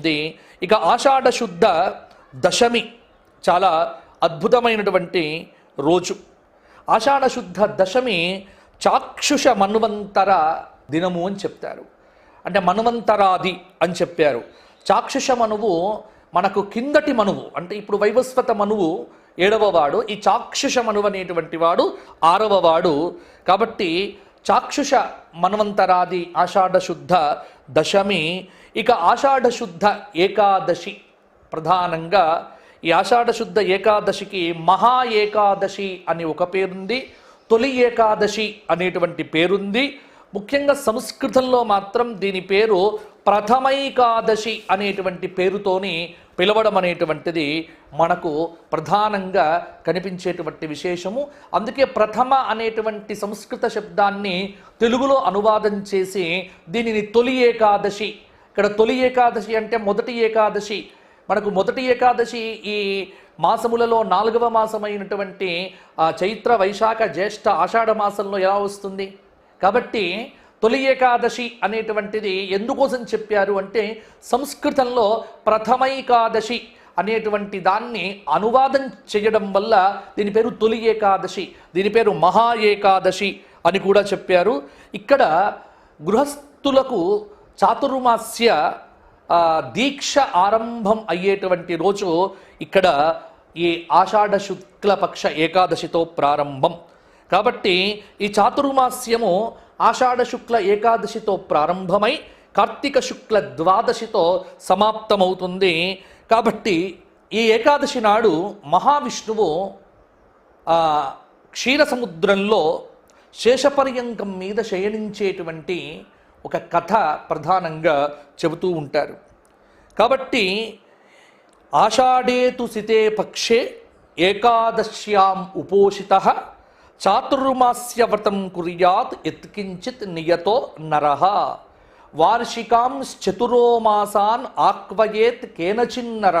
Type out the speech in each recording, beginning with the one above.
ఉంది. ఇక ఆషాఢ శుద్ధ దశమి చాలా అద్భుతమైనటువంటి రోజు. ఆషాఢ శుద్ధ దశమి చాక్షుష మన్వంతర దినము అని చెప్తారు. అంటే మన్వంతరాది అని చెప్పారు. చాక్షుష మనువు మనకు కిందటి మనువు అంటే ఇప్పుడు వైవస్వత మనువు ఏడవ వాడు ఈ చాక్షుష మనువు అనేటువంటి వాడు ఆరవ వాడు. కాబట్టి చాక్షుష మన్వంతరాది ఆషాఢశుద్ధ దశమి ఇక ఆషాఢశుద్ధ ఏకాదశి ప్రధానంగా ఈ ఆషాఢశుద్ధ ఏకాదశికి మహా ఏకాదశి అని ఒక పేరుంది తొలి ఏకాదశి అనేటువంటి పేరుంది. ముఖ్యంగా సంస్కృతంలో మాత్రం దీని పేరు ప్రథమైకాదశి అనేటువంటి పేరుతోని పిలవడం అనేటువంటిది మనకు ప్రధానంగా కనిపించేటువంటి విశేషము. అందుకే ప్రథమ అనేటువంటి సంస్కృత శబ్దాన్ని తెలుగులో అనువాదం చేసి దీనిని తొలి ఏకాదశి. ఇక్కడ తొలి ఏకాదశి అంటే మొదటి ఏకాదశి. మనకు మొదటి ఏకాదశి ఈ మాసములలో నాలుగవ మాసమైనటువంటి చైత్ర వైశాఖ జ్యేష్ఠ ఆషాఢ మాసంలో ఎలా వస్తుంది? కాబట్టి తొలి ఏకాదశి అనేటువంటిది ఎందుకోసం చెప్పారు అంటే సంస్కృతంలో ప్రథమైకాదశి అనేటువంటి దాన్ని అనువాదం చేయడం వల్ల దీని పేరు తొలి ఏకాదశి దీని పేరు మహా ఏకాదశి అని కూడా చెప్పారు. ఇక్కడ గృహస్థులకు చాతుర్మాస్య దీక్ష ఆరంభం అయ్యేటువంటి రోజు ఇక్కడ ఈ ఆషాఢ శుక్లపక్ష ఏకాదశితో ప్రారంభం. కాబట్టి ఈ చాతుర్మాస్యము ఆషాఢ శుక్ల ఏకాదశితో ప్రారంభమై కార్తీక శుక్ల ద్వాదశితో సమాప్తమవుతుంది. కాబట్టి ఈ ఏకాదశి నాడు మహావిష్ణువు క్షీరసముద్రంలో క్షీర సముద్రంలో శేషపర్యంకం మీద శయనించేటువంటి ఒక కథ ప్రధానంగా చెబుతూ ఉంటారు. కాబట్టి ఆషాఢేతు సితే పక్షే ఏకాదశ్యాం ఉపోషిత చాతుర్మాస్య వ్రతం కుర్యాత్ యత్కించిత్ నియతో నరః. వార్షికాంశ్చతురో మాసాన్ ఆక్వయేత్ కేనచిన్నర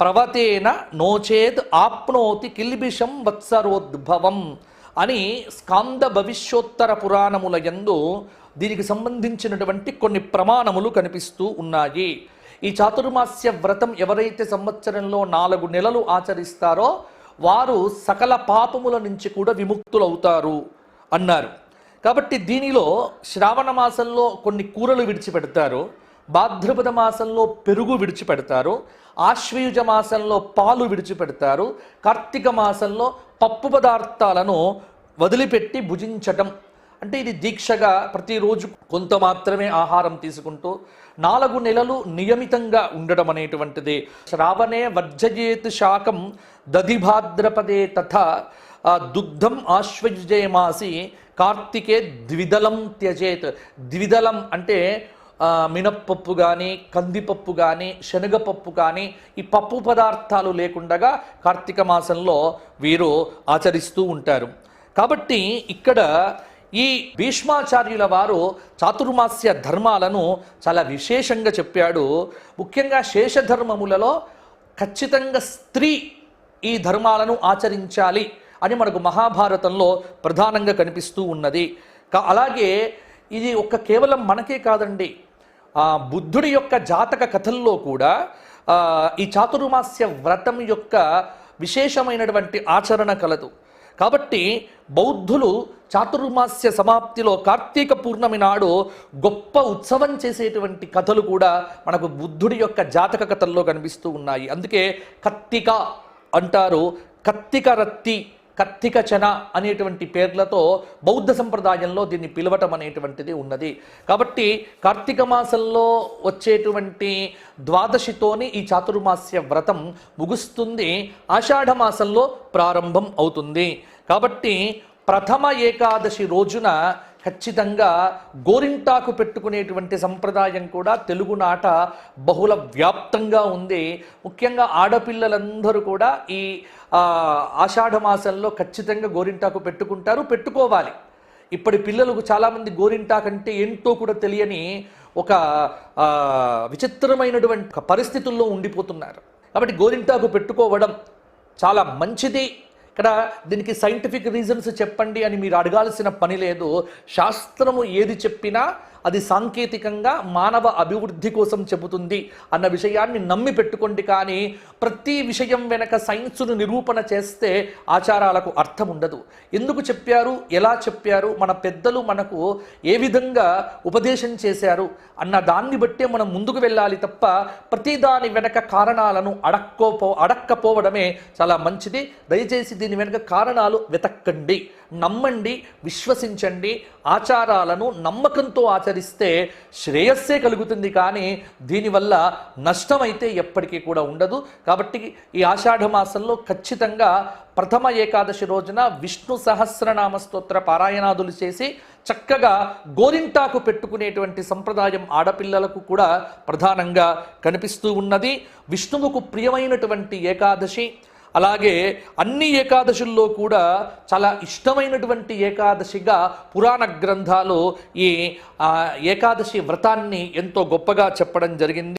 ప్రవతేన నోచేద్ ఆప్నోతి కిల్బిషం వత్సరోద్భవం అని స్కాంద భవిష్యోత్తర పురాణముల ఎందు దీనికి సంబంధించినటువంటి కొన్ని ప్రమాణములు కనిపిస్తూ ఉన్నాయి. ఈ చాతుర్మాస్య వ్రతం ఎవరైతే సంవత్సరంలో నాలుగు నెలలు ఆచరిస్తారో వారు సకల పాపముల నుంచి కూడా విముక్తులవుతారు అన్నారు. కాబట్టి దీనిలో శ్రావణ మాసంలో కొన్ని కూరలు విడిచిపెడతారు భాద్రపద మాసంలో పెరుగు విడిచిపెడతారు ఆశ్వయుజ మాసంలో పాలు విడిచిపెడతారు కార్తీక మాసంలో పప్పు పదార్థాలను వదిలిపెట్టి భుజించటం అంటే ఇది దీక్షగా ప్రతిరోజు కొంత మాత్రమే ఆహారం తీసుకుంటూ నాలుగు నెలలు నియమితంగా ఉండడం అనేటువంటిది. శ్రావణే వర్జయేత్ శాకం దధిభాద్రపదే తథ దుగ్ధం ఆశ్వయుజే మాసి కార్తికే ద్విదలం త్యజేత్. ద్విదలం అంటే మినప్పప్పు కానీ కందిపప్పు కానీ శనగపప్పు కానీ ఈ పప్పు పదార్థాలు లేకుండగా కార్తీక మాసంలో వీరు ఆచరిస్తూ ఉంటారు. కాబట్టి ఇక్కడ ఈ భీష్మాచార్యుల వారు చాతుర్మాస్య ధర్మాలను చాలా విశేషంగా చెప్పాడు. ముఖ్యంగా శేషధర్మములలో ఖచ్చితంగా స్త్రీ ఈ ధర్మాలను ఆచరించాలి అని మనకు మహాభారతంలో ప్రధానంగా కనిపిస్తూ ఉన్నది. అలాగే ఇది ఒక్క కేవలం మనకే కాదండి. బుద్ధుడి యొక్క జాతక కథల్లో కూడా ఈ చాతుర్మాస్య వ్రతం యొక్క విశేషమైనటువంటి ఆచరణ కలదు. కాబట్టి బౌద్ధులు చాతుర్మాస్య సమాప్తిలో కార్తీక పూర్ణమి నాడు గొప్ప ఉత్సవం చేసేటువంటి కథలు కూడా మనకు బుద్ధుడి యొక్క జాతక కథల్లో కనిపిస్తూ ఉన్నాయి. అందుకే కత్తిక అంటారు. కత్తిక రత్తి కత్తిక చన అనేటువంటి పేర్లతో బౌద్ధ సంప్రదాయంలో దీన్ని పిలవటం అనేటువంటిది ఉన్నది. కాబట్టి కార్తీక మాసంలో వచ్చేటువంటి ద్వాదశితోని ఈ చాతుర్మాస్య వ్రతం ముగుస్తుంది. ఆషాఢ మాసంలో ప్రారంభం అవుతుంది. కాబట్టి ప్రథమ ఏకాదశి రోజున ఖచ్చితంగా గోరింటాకు పెట్టుకునేటువంటి సంప్రదాయం కూడా తెలుగునాట బహుళ వ్యాప్తంగా ఉంది. ముఖ్యంగా ఆడపిల్లలందరూ కూడా ఈ ఆషాఢ మాసంలో ఖచ్చితంగా గోరింటాకు పెట్టుకుంటారు పెట్టుకోవాలి. ఇప్పటి పిల్లలకు చాలామంది గోరింటాకు అంటే ఏంటో కూడా తెలియని ఒక విచిత్రమైనటువంటి పరిస్థితుల్లో ఉండిపోతున్నారు. కాబట్టి గోరింటాకు పెట్టుకోవడం చాలా మంచిది. ఇక్కడ దీనికి సైంటిఫిక్ రీజన్స్ చెప్పండి అని మీరు అడగాల్సిన పని లేదు. శాస్త్రము ఏది చెప్పినా అది సాంకేతికంగా మానవ అభివృద్ధి కోసం చెబుతుంది అన్న విషయాన్ని నమ్మి పెట్టుకోండి కానీ ప్రతి విషయం వెనక సైన్సును నిరూపణ చేస్తే ఆచారాలకు అర్థం ఉండదు. ఎందుకు చెప్పారు? ఎలా చెప్పారు? మన పెద్దలు మనకు ఏ విధంగా ఉపదేశం చేశారు? అన్న దాన్ని బట్టే మనం ముందుకు వెళ్ళాలి తప్ప ప్రతిదాని వెనక కారణాలను అడక్కోపో అడక్కపోవడమే చాలా మంచిది. దయచేసి దీని వెనక కారణాలు వెతక్కండి. నమ్మండి విశ్వసించండి. ఆచారాలను నమ్మకంతో ఆచరిస్తే శ్రేయస్సే కలుగుతుంది కానీ దీనివల్ల నష్టమైతే ఎప్పటికీ కూడా ఉండదు. కాబట్టి ఈ ఆషాఢ మాసంలో ఖచ్చితంగా ప్రథమ ఏకాదశి రోజున విష్ణు సహస్రనామ స్తోత్ర పారాయణాదులు చేసి చక్కగా గోరింటాకు పెట్టుకునేటువంటి సంప్రదాయం ఆడపిల్లలకు కూడా ప్రధానంగా కనిపిస్తూ ఉన్నది. విష్ణువుకు ప్రియమైనటువంటి ఏకాదశి అలాగే అన్ని ఏకాదశుల్లో కూడా చాలా ఇష్టమైనటువంటి ఏకాదశిగా పురాణ గ్రంథాలు ఈ ఆ, ఏకాదశి వ్రతాన్ని ఎంతో గొప్పగా చెప్పడం జరిగింది.